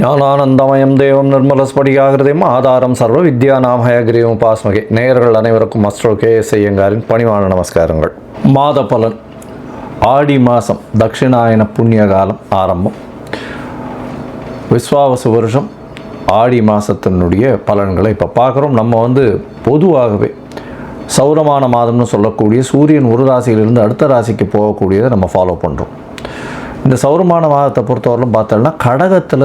ஞானானந்தமயம் தேவம் நிர்மலஸ்படிகாகிருதயம் ஆதாரம் சர்வ வித்யா நாமயகிரியம் உபாஸ்மகே. நேயர்கள் அனைவருக்கும் அஸ்ட்ரோ கே எஸ் ஐயங்காரின் பணிவான நமஸ்காரங்கள். மாத பலன் ஆடி மாதம் தட்சிணாயன புண்ணிய காலம் ஆரம்பம். விஸ்வாவச வருஷம் ஆடி மாதத்தினுடைய பலன்களை இப்போ பார்க்குறோம். நம்ம வந்து பொதுவாகவே சௌரமான மாதம்னு சொல்லக்கூடிய சூரியன் ஒரு ராசியிலிருந்து அடுத்த ராசிக்கு போகக்கூடியதை நம்ம ஃபாலோ பண்ணுறோம் இந்த சௌரமான மாதத்தை பொறுத்தவரையிலும் பார்த்தோம்னா கடகத்தில்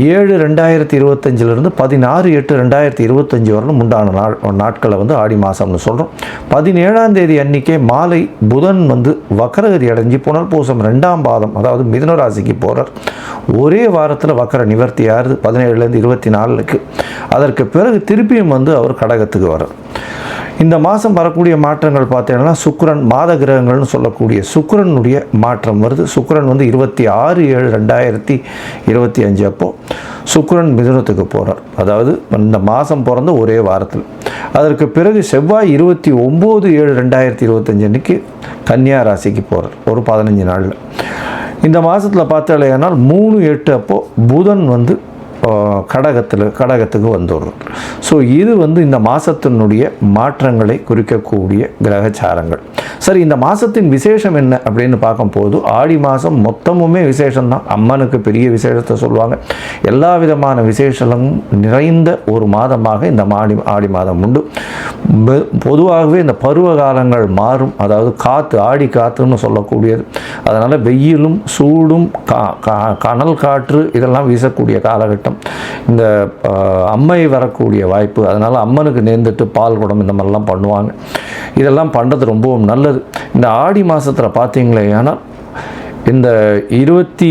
ஏழு ரெண்டாயிரத்தி இருபத்தஞ்சிலிருந்து பதினாறு எட்டு ரெண்டாயிரத்தி இருபத்தஞ்சி வரலும் உண்டான நாள் நாட்களை வந்து ஆடி மாதம்னு சொல்கிறோம் பதினேழாம் தேதி அன்னைக்கே மாலை புதன் வந்து வக்கரகதி அடைஞ்சு புனர்பூசம் ரெண்டாம் பாதம் அதாவது மிதுனராசிக்கு போகிறார் ஒரே வாரத்தில் வக்கர நிவர்த்தி ஆறுது பதினேழுலேருந்து இருபத்தி நாலுக்கு. அதற்கு பிறகு திருப்பியும் வந்து அவர் கடகத்துக்கு வர்றார். இந்த மாதம் வரக்கூடிய மாற்றங்கள் பார்த்தீங்கன்னா சுக்ரன் மாத கிரகங்கள்னு சொல்லக்கூடிய சுக்ரனுடைய மாற்றம் வருது. சுக்ரன் வந்து இருபத்தி ஆறு ஏழு ரெண்டாயிரத்தி இருபத்தி அஞ்சு அப்போது சுக்ரன் மிதுனத்துக்கு போகிறார் அதாவது இந்த மாதம் பிறந்த ஒரே வாரத்தில். அதற்கு பிறகு செவ்வாய் இருபத்தி ஒம்பது ஏழு ரெண்டாயிரத்தி இருபத்தஞ்சு அன்னைக்கு கன்னியா ராசிக்கு போகிறார் ஒரு பதினஞ்சு நாளில். இந்த மாதத்தில் பார்த்தாலேயானால் மூணு எட்டு அப்போது புதன் வந்து கடகத்தில் கடகத்துக்கு வந்துடுறோம். ஸோ இது வந்து இந்த மாதத்தினுடைய மாற்றங்களை குறிக்கக்கூடிய கிரகச்சாரங்கள். சரி இந்த மாதத்தின் விசேஷம் என்ன அப்படின்னு பார்க்கும்போது ஆடி மாதம் மொத்தமுமே விசேஷம்தான். அம்மனுக்கு பெரிய விசேஷத்தை சொல்லுவாங்க. எல்லா விதமான விசேஷங்களும் நிறைந்த ஒரு மாதமாக இந்த மாடி ஆடி மாதம் உண்டு. பெ- பொதுவாகவே இந்த பருவ காலங்கள் மாறும். அதாவது காற்று ஆடி காற்றுன்னு சொல்லக்கூடியது. அதனால் வெயிலும் சூடும் கா கா- கனல் காற்று இதெல்லாம் வீசக்கூடிய காலகட்டம். இந்த அம்மை வரக்கூடிய வாய்ப்பு அதனால் அம்மனுக்கு நேர்ந்துட்டு பால் குடம் இந்த மாதிரிலாம் பண்ணுவாங்க. இதெல்லாம் பண்ணுறது ரொம்பவும் நல்லது. இந்த ஆடி மாதத்தில் பார்த்தீங்களே ஆனால் இந்த இருபத்தி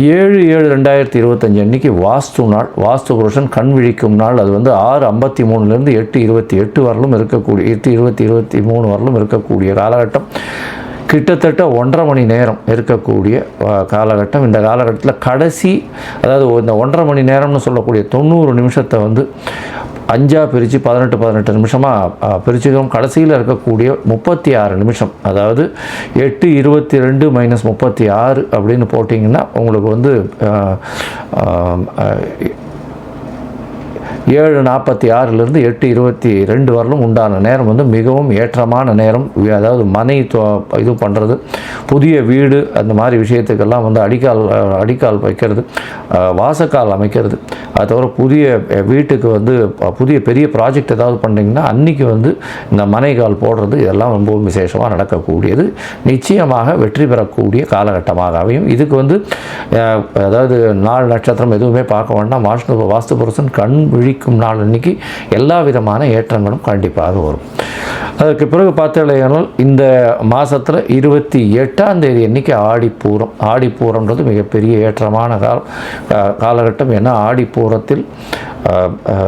ஏழு ஏழு ரெண்டாயிரத்தி இருபத்தஞ்சி அன்னைக்கு வாஸ்து நாள் வாஸ்து புருஷன் கண் விழிக்கும் நாள். அது வந்து ஆறு ஐம்பத்தி மூணுலேருந்து எட்டு இருபத்தி எட்டு வரலும் இருக்கக்கூடிய எட்டு இருபத்தி இருபத்தி மூணு வரலும் இருக்கக்கூடிய காலகட்டம். கிட்டத்தட்ட ஒன்றரை மணி நேரம் இருக்கக்கூடிய காலகட்டம். இந்த காலகட்டத்தில் கடைசி அதாவது இந்த ஒன்றரை மணி நேரம்னு சொல்லக்கூடிய தொண்ணூறு நிமிஷத்தை வந்து அஞ்சாக பிரித்து பதினெட்டு பதினெட்டு நிமிஷமாக பிரிச்சுக்கிறோம். கடைசியில் இருக்கக்கூடிய முப்பத்தி ஆறு நிமிஷம் அதாவது எட்டு இருபத்தி ரெண்டு மைனஸ் முப்பத்தி ஆறு அப்படின்னு போட்டிங்கன்னா உங்களுக்கு வந்து ஏழு நாற்பத்தி ஆறுலேருந்து எட்டு இருபத்தி ரெண்டு வரலும் உண்டான நேரம் வந்து மிகவும் ஏற்றமான நேரம். அதாவது மனை தொ- இது பண்ணுறது புதிய வீடு அந்த மாதிரி விஷயத்துக்கெல்லாம் வந்து அடிக்கால் அடிக்கால் வைக்கிறது. வாசக்கால் அமைக்கிறது. அது தவிர புதிய வீட்டுக்கு வந்து புதிய பெரிய ப்ராஜெக்ட் ஏதாவது பண்ணிங்கன்னா அன்றைக்கி வந்து இந்த மனைகால் போடுறது இதெல்லாம் ரொம்பவும் விசேஷமாக நடக்கக்கூடியது. நிச்சயமாக வெற்றி பெறக்கூடிய காலகட்டமாக அமையும். இதுக்கு வந்து அதாவது நாள் நட்சத்திரம் எதுவுமே பார்க்க வேண்டாம். வாஷ்ணு வாஸ்து புருஷன் கண் விழிக்கும் நாள் அன்னைக்கு எல்லா விதமான ஏற்றங்களும் கண்டிப்பாக வரும். அதற்கு பிறகு பார்த்தீங்கன்னா இந்த மாதத்தில் இருபத்தி எட்டாம் தேதி அன்னைக்கு ஆடிப்பூரம் ஆடிப்பூரம்ன்றது மிகப்பெரிய ஏற்றமான கால காலகட்டம். ஏன்னா ஆடிப்பூரத்தில்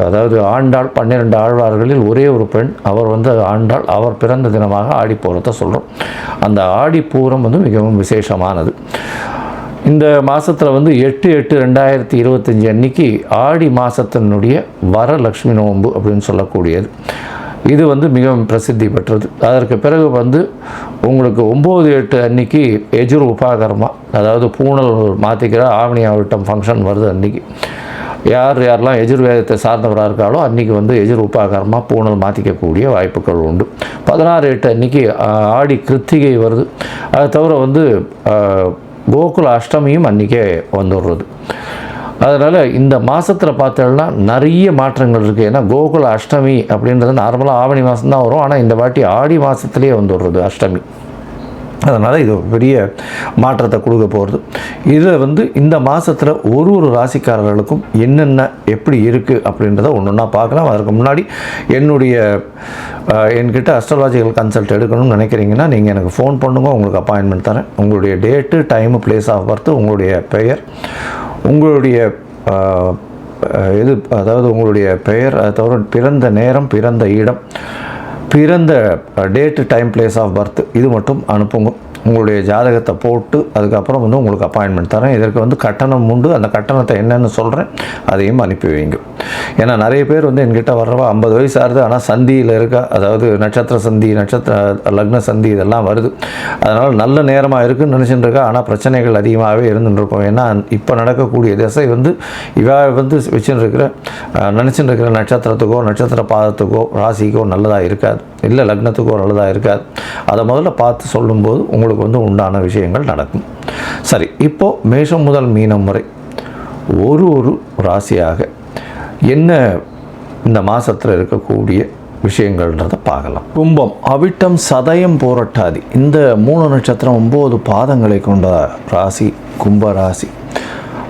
அதாவது ஆண்டாள் பன்னிரெண்டு ஆழ்வார்களில் ஒரே ஒரு பெண் அவர் வந்து ஆண்டாள் அவர் பிறந்த தினமாக ஆடிப்பூரத்தை சொல்கிறோம் அந்த ஆடிப்பூரம் வந்து மிகவும் விசேஷமானது. இந்த மாதத்தில் வந்து எட்டு எட்டு ரெண்டாயிரத்தி இருபத்தஞ்சி அன்னைக்கு ஆடி மாதத்தினுடைய வரலக்ஷ்மி நோன்பு அப்படின்னு சொல்லக்கூடியது. இது வந்து மிகவும் பிரசித்தி பெற்றது. அதற்கு பிறகு வந்து உங்களுக்கு ஒம்பது எட்டு அன்னைக்கு எஜுர் உபாகரமா அதாவது பூனல் மாற்றிக்கிற ஆவணி ஆவட்டம் ஃபங்க்ஷன் வருது அன்னைக்கு. யார் யாரெல்லாம் எஜுர்வேதத்தை சார்ந்தவராக இருக்காலோ அன்றைக்கி வந்து எஜுர் உபாகரமாக பூணல் மாற்றிக்கக்கூடிய வாய்ப்புகள் உண்டு. பதினாறு எட்டு அன்னைக்கு ஆடி கிருத்திகை வருது. அதை தவிர வந்து கோகுல அஷ்டமியும் அன்றைக்கே வந்துடுறது. அதனால் இந்த மாதத்தில் பார்த்தோம்னா நிறைய மாற்றங்கள் இருக்குது ஏன்னா கோகுல அஷ்டமி அப்படின்றது நார்மலாக ஆவணி மாதம் தான் வரும். ஆனால் இந்த வாட்டி ஆடி மாதத்துலேயே வந்துடுறது அஷ்டமி. அதனால் இது பெரிய மாற்றத்தை கொடுக்க போகிறது இதில் வந்து இந்த மாதத்தில் ஒரு ஒரு ராசிக்காரர்களுக்கும் என்னென்ன எப்படி இருக்குது அப்படின்றத ஒன்று ஒன்றா பார்க்கலாம். அதற்கு முன்னாடி என்னுடைய என்கிட்ட அஸ்ட்ராலாஜிக்கல் கன்சல்ட் எடுக்கணும்னு நினைக்கிறீங்கன்னா நீங்கள் எனக்கு ஃபோன் பண்ணுங்க உங்களுக்கு அப்பாயின்மெண்ட் தரேன். உங்களுடைய date time place of birth உங்களுடைய பெயர் உங்களுடைய இது அதாவது உங்களுடைய பெயர் அதை தவிர பிறந்த நேரம் பிறந்த இடம் பிறந்த date time place of birth இது மட்டும் அனுப்புங்க. உங்களுடைய ஜாதகத்தை போட்டு அதுக்கப்புறம் வந்து உங்களுக்கு அப்பாயின்மெண்ட் தரேன். இதற்கு வந்து கட்டணம் உண்டு. அந்த கட்டணத்தை என்னென்னு சொல்கிறேன் அதையும் அனுப்பி வைங்க. ஏன்னா நிறைய பேர் வந்து என்கிட்ட வர்றவா ஐம்பது வயசு ஆகுது. ஆனால் சந்தியில் இருக்கா அதாவது நட்சத்திர சந்தி நட்சத்திர லக்ன சந்தி இதெல்லாம் வருது. அதனால் நல்ல நேரமாக இருக்குன்னு நினச்சிட்டு இருக்கா. ஆனால் பிரச்சனைகள் அதிகமாகவே இருந்துட்டு ஏன்னா இப்போ நடக்கக்கூடிய திசை வந்து இவா வந்து வச்சுன்னு இருக்கிற நினச்சிட்டு இருக்கிற நட்சத்திரத்துக்கோ நட்சத்திர பாதத்துக்கோ ராசிக்கோ நல்லதாக இருக்காது. இல்லை லக்னத்துக்கோ நல்லதாக இருக்காது. அதை முதல்ல பார்த்து சொல்லும்போது உங்களுக்கு வந்து உண்டான விஷயங்கள் நடக்கும். சரி இப்போது மேஷம் முதல் மீனம் வரை ஒரு ஒரு ராசியாக என்ன இந்த மாதத்தில் இருக்கக்கூடிய விஷயங்கள்ன்றதை பார்க்கலாம். கும்பம் அவிட்டம் சதயம் போராட்டாதி. இந்த மூணு நட்சத்திரம் ஒம்பது பாதங்களை கொண்ட ராசி கும்ப ராசி.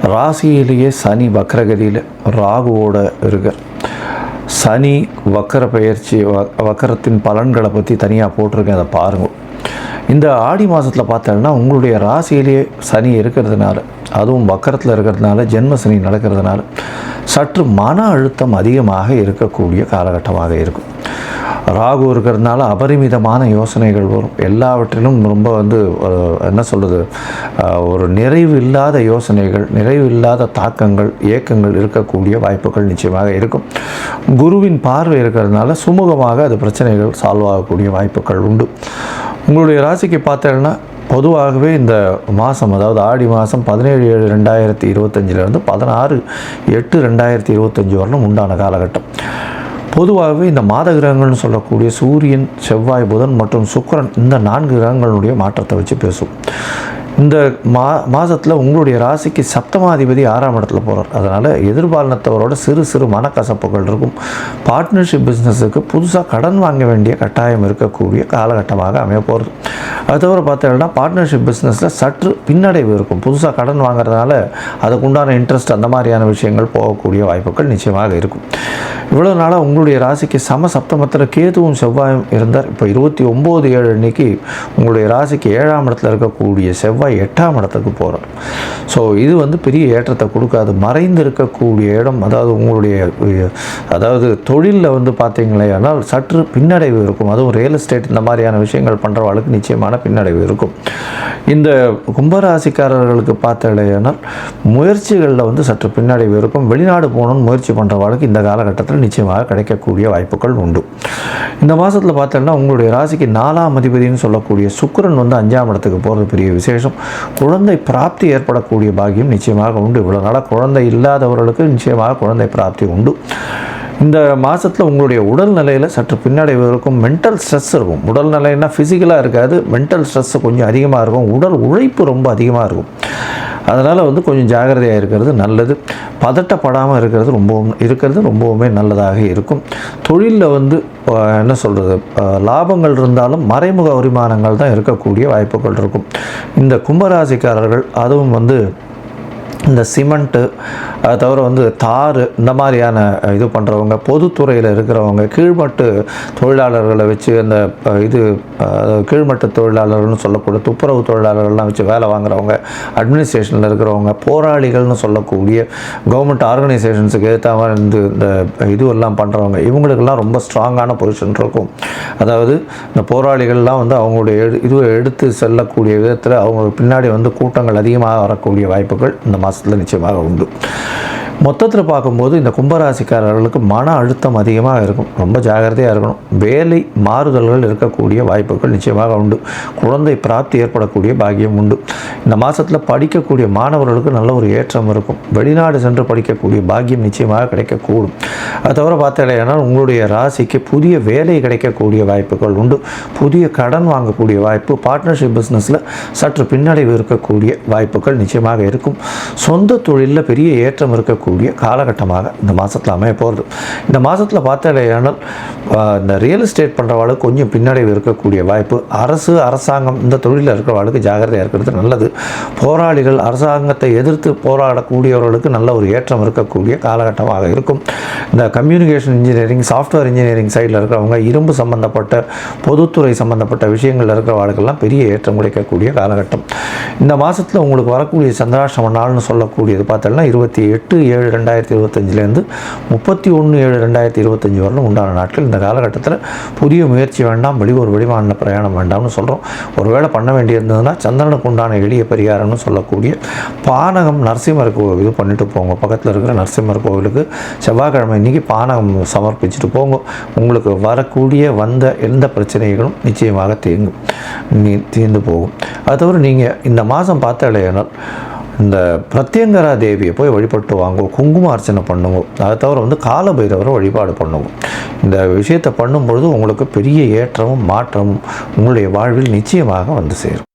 ராசியிலேயே சனி வக்ரகதியில் ராகுவோட இருக்க. சனி வக்கர பெயர்ச்சி வ- வக்கரத்தின் பலன்களை பற்றி தனியாக போட்டிருக்கேன் அதை பாருங்கள் இந்த ஆடி மாதத்தில் பார்த்தோன்னா உங்களுடைய ராசியிலேயே சனி இருக்கிறதுனால அதுவும் வக்கரத்தில் இருக்கிறதுனால ஜென்ம சனி நடக்கிறதுனால சற்று மன அழுத்தம் அதிகமாக இருக்கக்கூடிய காலகட்டமாக இருக்கும். ராகு இருக்கிறதுனால அபரிமிதமான யோசனைகள் வரும். எல்லாவற்றிலும் ரொம்ப வந்து என்ன சொல்கிறது ஒரு நிறைவு இல்லாத யோசனைகள் நிறைவு இல்லாத தாக்கங்கள் ஏக்கங்கள் இருக்கக்கூடிய வாய்ப்புகள் நிச்சயமாக இருக்கும். குருவின் பார்வை இருக்கிறதுனால சுமூகமாக அது பிரச்சனைகள் சால்வ் ஆகக்கூடிய வாய்ப்புகள் உண்டு. உங்களுடைய ராசிக்கு பார்த்தேன்னா பொதுவாகவே இந்த மாதம் அதாவது ஆடி மாதம் பதினேழு ஏழு ரெண்டாயிரத்தி இருபத்தஞ்சிலேருந்து பதினாறு எட்டு ரெண்டாயிரத்தி இருபத்தஞ்சி வரலும் உண்டான காலகட்டம். பொதுவாகவே இந்த மாத கிரகங்கள்னு சொல்லக்கூடிய சூரியன் செவ்வாய் புதன் மற்றும் சுக்கிரன் இந்த நான்கு கிரகங்களுடைய மாற்றத்தை வச்சு பேசும் இந்த மா மாதத்தில் உங்களுடைய ராசிக்கு சப்தமாதிபதி ஆறாம் இடத்துல போகிறார் அதனால் எதிர்பாலனத்தவரோட சிறு சிறு மனக்கசப்புகள் இருக்கும். பார்ட்னர்ஷிப் பிஸ்னஸுக்கு புதுசாக கடன் வாங்க வேண்டிய கட்டாயம் இருக்கக்கூடிய காலகட்டமாக அமைய போகிறது அது தவிர பார்த்தீங்கன்னா பார்ட்னர்ஷிப் பிஸ்னஸில் சற்று பின்னடைவு இருக்கும். புதுசாக கடன் வாங்குறதுனால அதுக்குண்டான இன்ட்ரெஸ்ட் அந்த மாதிரியான விஷயங்கள் போகக்கூடிய வாய்ப்புகள் நிச்சயமாக இருக்கும். இவ்வளோ நாளாக உங்களுடைய ராசிக்கு சம சப்தமத்தில் கேதுவும் செவ்வாயும் இருந்தார். இப்போ இருபத்தி ஒம்பது ஏழு அன்னைக்கு உங்களுடைய ராசிக்கு ஏழாம் இடத்துல இருக்கக்கூடிய செவ்வாய் எட்டாம் இடத்துக்கு போகிறார் ஸோ இது வந்து பெரிய ஏற்றத்தை கொடுக்காது. மறைந்து இருக்கக்கூடிய இடம் அதாவது உங்களுடைய அதாவது தொழிலில் வந்து பார்த்தீங்களே ஆனால் சற்று பின்னடைவு இருக்கும். அதுவும் ரியல் எஸ்டேட் இந்த மாதிரியான விஷயங்கள் பண்ணுறவர்களுக்கு நிச்சயமான பின்னடைவு இருக்கும். இந்த கும்பராசிக்காரர்களுக்கு பார்த்தடையானால் முயற்சிகளில் வந்து சற்று பின்னடைவு இருக்கும். வெளிநாடு போகணும்னு முயற்சி பண்ணுறவர்களுக்கு இந்த காலகட்டத்தில் நிச்சயமாக கிடைக்கக்கூடிய வாய்ப்புகள் உண்டு. இந்த மாதத்தில் பார்த்தோன்னா உங்களுடைய ராசிக்கு நாலாம் அதிபதினு சொல்லக்கூடிய சுக்கரன் வந்து அஞ்சாம் இடத்துக்கு போகிறது பெரிய விசேஷம். குழந்தை பிராப்தி ஏற்படக்கூடிய பாக்கியம் நிச்சயமாக உண்டு. இவ்வளோ நாளாக குழந்தை இல்லாதவர்களுக்கு நிச்சயமாக குழந்தை பிராப்தி உண்டு. இந்த மாதத்தில் உங்களுடைய உடல்நிலையில் சற்று பின்னடைவு இருக்கும். மென்டல் ஸ்ட்ரெஸ் இருக்கும் உடல்நிலைன்னா ஃபிசிக்கலாக இருக்காது. மென்டல் ஸ்ட்ரெஸ் கொஞ்சம் அதிகமாக இருக்கும். உடல் உழைப்பு ரொம்ப அதிகமாக இருக்கும். அதனால் வந்து கொஞ்சம் ஜாகிரதையாக இருக்கிறது நல்லது. பதட்டப்படாமல் இருக்கிறது ரொம்பவும் இருக்கிறது ரொம்பவுமே நல்லதாக இருக்கும். தொழிலில் வந்து என்ன சொல்கிறது லாபங்கள் இருந்தாலும் மறைமுக வருமானங்கள் தான் இருக்கக்கூடிய வாய்ப்புகள் இருக்கும். இந்த கும்பராசிக்காரர்கள் அதுவும் வந்து இந்த சிமெண்ட்டு அது தவிர வந்து தார் இந்த மாதிரியான இது பண்ணுறவங்க பொதுத்துறையில் இருக்கிறவங்க கீழ்மட்டு தொழிலாளர்களை வச்சு அந்த இது கீழ்மட்ட தொழிலாளர்கள்னு சொல்லக்கூடிய துப்புரவு தொழிலாளர்கள்லாம் வச்சு வேலை வாங்குறவங்க அட்மினிஸ்ட்ரேஷனில் இருக்கிறவங்க போராளிகள்னு சொல்லக்கூடிய கவர்மெண்ட் ஆர்கனைசேஷன்ஸுக்கு ஏற்ற மாதிரி இந்த இந்த இதுவெல்லாம் பண்ணுறவங்க இவங்களுக்கெல்லாம் ரொம்ப ஸ்ட்ராங்கான பொசிஷன் இருக்கும். அதாவது இந்த போராளிகள்லாம் வந்து அவங்களுடைய எடு இதுவை எடுத்து செல்லக்கூடிய விதத்தில் அவங்க பின்னாடி வந்து கூட்டங்கள் அதிகமாக வரக்கூடிய வாய்ப்புகள் இந்த மாதத்தில் நிச்சயமாக உண்டு. மொத்தத்தில் பார்க்கும்போது இந்த கும்பராசிக்காரர்களுக்கு மன அழுத்தம் அதிகமாக இருக்கும். ரொம்ப ஜாகிரதையாக இருக்கணும். வேலை மாறுதல்கள் இருக்கக்கூடிய வாய்ப்புகள் நிச்சயமாக உண்டு. குழந்தை பிராப்தி ஏற்படக்கூடிய பாக்கியம் உண்டு. இந்த மாதத்தில் படிக்கக்கூடிய மாணவர்களுக்கு நல்ல ஒரு ஏற்றம் இருக்கும். வெளிநாடு சென்று படிக்கக்கூடிய பாக்கியம் நிச்சயமாக கிடைக்கக்கூடும். அது தவிர பார்த்தீங்கன்னா உங்களுடைய ராசிக்கு புதிய வேலை கிடைக்கக்கூடிய வாய்ப்புகள் உண்டு. புதிய கடன் வாங்கக்கூடிய வாய்ப்பு பார்ட்னர்ஷிப் பிஸ்னஸில் சற்று பின்னடைவு இருக்கக்கூடிய வாய்ப்புகள் நிச்சயமாக இருக்கும். சொந்த தொழிலில் பெரிய ஏற்றம் இருக்கக்கூடிய காலகட்டமாக இந்த மாதத்தில் அமைய போகிறது இந்த மாதத்தில் பார்த்தாலேயானால் இந்த ரியல் எஸ்டேட் பண்ணுறவாளுக்கு கொஞ்சம் பின்னடைவு இருக்கக்கூடிய வாய்ப்பு அரசு அரசாங்கம் இந்த தொழிலில் இருக்கிறவாளுக்கு ஜாகிரதையாக இருக்கிறது நல்லது. போராளிகள் அரசாங்கத்தை எதிர்த்து போராடக்கூடியவர்களுக்கு நல்ல ஒரு ஏற்றம் இருக்கக்கூடிய காலகட்டமாக இருக்கும். இந்த கம்யூனிகேஷன் இன்ஜினியரிங் சாஃப்ட்வேர் இன்ஜினியரிங் சைடில் இருக்கிறவங்க இரும்பு சம்பந்தப்பட்ட பொதுத்துறை சம்பந்தப்பட்ட விஷயங்களில் இருக்கிறவாளுக்கெல்லாம் பெரிய ஏற்றம் கிடைக்கக்கூடிய காலகட்டம். இந்த மாதத்தில் உங்களுக்கு வரக்கூடிய சந்திராஷ்டம நாள்னு சொல்லக்கூடியது பார்த்தோம்னா இருபத்தி எட்டு ஏழு ரெண்டாயிரத்தி இருபத்தஞ்சிலேருந்து முப்பத்தி ஒன்று ஏழு ரெண்டாயிரத்தி இருபத்தஞ்சி வரலும் உண்டான நாட்கள். இந்த காலகட்டத்தில் புதிய முயற்சி வேண்டாம் வெளியூர் வெளிமாநில பிரயாணம் வேண்டாம்னு சொல்கிறோம் ஒருவேளை பண்ண வேண்டியிருந்ததுன்னா சந்திரனுக்கு உண்டான எளிய பரிகாரம்னு சொல்லக்கூடிய பானகம் நரசிம்மர் கோவில் இது பண்ணிட்டு போங்க. பக்கத்தில் இருக்கிற நரசிம்மர் கோவிலுக்கு செவ்வாய்க்கிழமை இன்னைக்கு பானகம் சமர்ப்பிச்சுட்டு போங்க. உங்களுக்கு வரக்கூடிய வந்த எந்த பிரச்சனைகளும் நிச்சயமாக தீங்கும். நீ தீர்ந்து போகும். அது தவிர நீங்கள் இந்த மாதம் பார்த்தாலேனால் இந்த பிரத்யங்கரா தேவியை போய் வழிபட்டு வாங்க குங்கும அர்ச்சனை பண்ணுவோம் அதை தவிர வந்து காலபைரவரை வழிபாடு பண்ணுவோம் இந்த விஷயத்தை பண்ணும்பொழுது உங்களுக்கு பெரிய ஏற்றமும் மாற்றமும் உங்களுடைய வாழ்வில் நிச்சயமாக வந்து சேரும்.